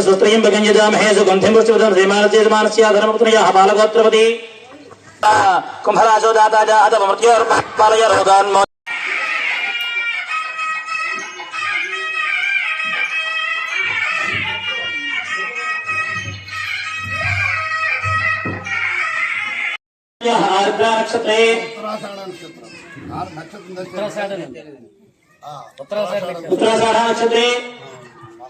स्वस्त्रयं भगञ्जदामहे सुगन्धिं धर्मपुत्रयाः बालगोत्रपति कुम्भराजो दाता च अथमृत्योर्पालय रोदान्मो आर्द्रा नक्षत्रे उत्तराषाढ नक्षत्रे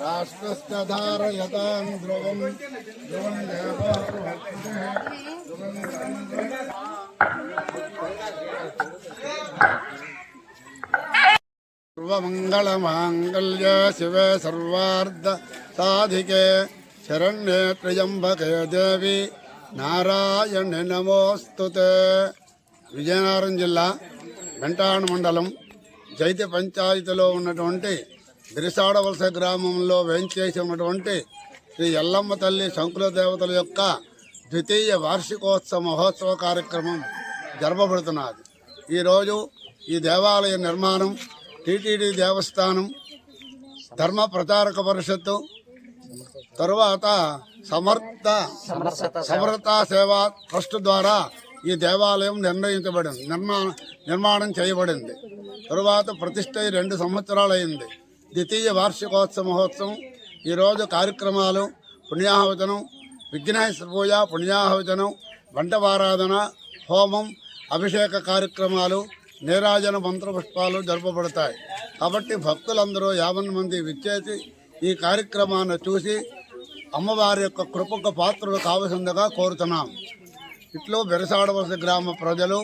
రాష్ట్రస్య ధారయతాం ధ్రువం ధ్రువం దేవో ధ్రువం సర్వమంగళమాంగళ్య శివే సర్వార్ధ సాధికే శరణ్యే త్రయంబకే దేవి నారాయణ నమోస్తుతే విజయనగరం జిల్లా వెంటాణ మండలం జైతి పంచాయతీలో ఉన్నటువంటి దిరిసాడవలస గ్రామంలో వేంచేసి ఉన్నటువంటి శ్రీ ఎల్లమ్మ తల్లి శంకుల దేవతల యొక్క ద్వితీయ వార్షికోత్సవ మహోత్సవ కార్యక్రమం జరపబడుతున్నది. ఈరోజు ఈ దేవాలయ నిర్మాణం టీటీడీ దేవస్థానం ధర్మ ప్రచారక పరిషత్తు తరువాత సమర్థ సమర్థ సేవా ట్రస్ట్ ద్వారా ఈ దేవాలయం నిర్ణయించబడింది నిర్మాణం నిర్మాణం చేయబడింది. తరువాత ప్రతిష్ట రెండు సంవత్సరాలు అయింది ద్వితీయ వార్షికోత్సవ మహోత్సవం. ఈరోజు కార్యక్రమాలు పుణ్యాహవచనం విఘ్నేశ్వర పూజ పుణ్యాహవచనం వంటవారాధన హోమం అభిషేక కార్యక్రమాలు నీరాజన మంత్రపుష్పాలు జరపబడతాయి కాబట్టి భక్తులందరూ యాభై మంది విచ్చేసి ఈ కార్యక్రమాన్ని చూసి అమ్మవారి యొక్క కృపకు పాత్రలు కావలసిందిగా కోరుతున్నాం. ఇట్లో బెరసాడవలస గ్రామ ప్రజలు